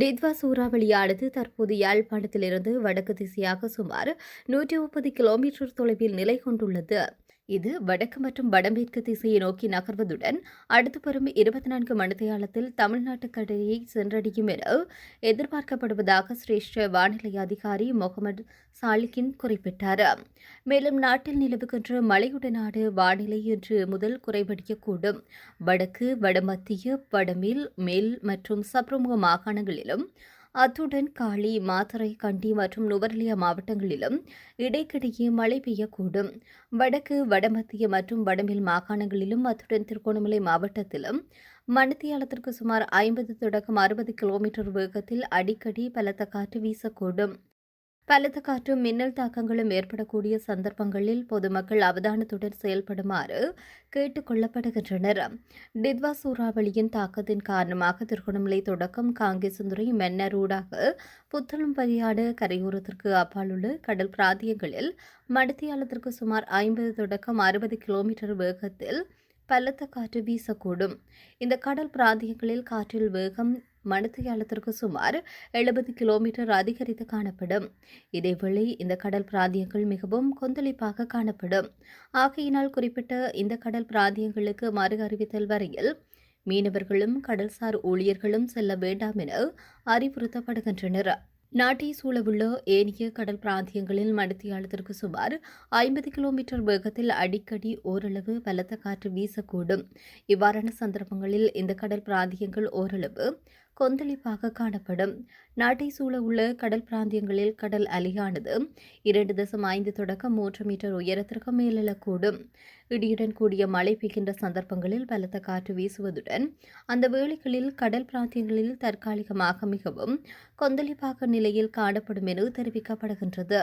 டித்வா சூறாவளியானது தற்போது யாழ்ப்பாணத்திலிருந்து வடக்கு திசையாக சுமார் நூற்றி முப்பது கிலோமீட்டர் தொலைவில் நிலை கொண்டுள்ளது. இது வடக்கு மற்றும் வடமேற்கு திசையை நோக்கி நகர்வதுடன் அடுத்து வரும் இருபத்தி நான்கு மணித்தியாலத்தில் தமிழ்நாட்டு கடையை சென்றடையும் என எதிர்பார்க்கப்படுவதாக சிரேஷ்ட வானிலை அதிகாரி முகமது சாலிகின் குறிப்பிட்டார். மேலும் நாட்டில் நிலவுகின்ற மழையுடனான வானிலை இன்று முதல் குறைவடையக்கூடும். வடக்கு வடமத்திய வடமேல் மேல் மற்றும் சப்ரமுக மாகாணங்களிலும் அத்துடன் காளி மாத்தரை கண்டி மற்றும் நுவரெலியா மாவட்டங்களிலும் இடைக்கிடையே மழை பெய்யக்கூடும். வடக்கு வடமத்திய மற்றும் வடமேல் மாகாணங்களிலும் அத்துடன் திருகோணமலை மாவட்டத்திலும் மணித்தியாலத்திற்கு சுமார் ஐம்பது தொடக்கம் அறுபது கிலோமீட்டர் வேகத்தில் அடிக்கடி பலத்த காற்று வீசக்கூடும். பலத்த காற்றும் மின்னல் தாக்கங்களும் ஏற்படக்கூடிய சந்தர்ப்பங்களில் பொதுமக்கள் அவதானத்துடன் செயல்படுமாறு கேட்டுக் கொள்ளப்படுகின்றனர். டித்வா சூறாவளியின் தாக்கத்தின் காரணமாக திருகோணமலை தொடக்கம் காங்கேசந்துறை மென்னரூடாக புத்தளம் பரியாடு கரையோரத்திற்கு அப்பாலுள்ள கடல் பிராந்தியங்களில் மடத்தியாலத்திற்கு சுமார் ஐம்பது தொடக்கம் அறுபது கிலோமீட்டர் வேகத்தில் பலத்த காற்று வீசக்கூடும். இந்த கடல் பிராந்தியங்களில் காற்றில் வேகம் மணித்தியாலத்திற்கு சுமார் எழுபது கிலோமீட்டர் அதிகரித்து காணப்படும். இதேவேளை இந்த கடல் பிராந்தியங்கள் மிகவும் கொந்தளிப்பாக காணப்படும். ஆகையினால் குறிப்பிட்ட இந்த கடல் பிராந்தியங்களுக்கு மறு அறிவித்தல் வரையில் மீனவர்களும் கடல்சார் ஊழியர்களும் செல்ல வேண்டாம் என அறிவுறுத்தப்படுகின்றனர். நாட்டை சூழவுள்ள ஏனைய கடல் பிராந்தியங்களில் மணித்தியாலத்திற்கு சுமார் ஐம்பது கிலோமீட்டர் வேகத்தில் அடிக்கடி ஓரளவு பலத்த காற்று வீசக்கூடும். இவ்வாறான சந்தர்ப்பங்களில் இந்த கடல் பிராந்தியங்கள் ஓரளவு கொந்தளிப்பாக காணப்படும். நாட்டை சூழ உள்ள கடல் பிராந்தியங்களில் கடல் அலையானது இரண்டு தசம் ஐந்து தொடக்கம் மூன்று மீட்டர் உயரத்திற்கு மேலெழக்கூடும். இடியுடன் கூடிய மழை பெய்கின்ற சந்தர்ப்பங்களில் பலத்த காற்று வீசுவதுடன் அந்த வேளைகளில் கடல் பிராந்தியங்களில் தற்காலிகமாக மிகவும் கொந்தளிப்பாக நிலையில் காணப்படும் என தெரிவிக்கப்படுகின்றது.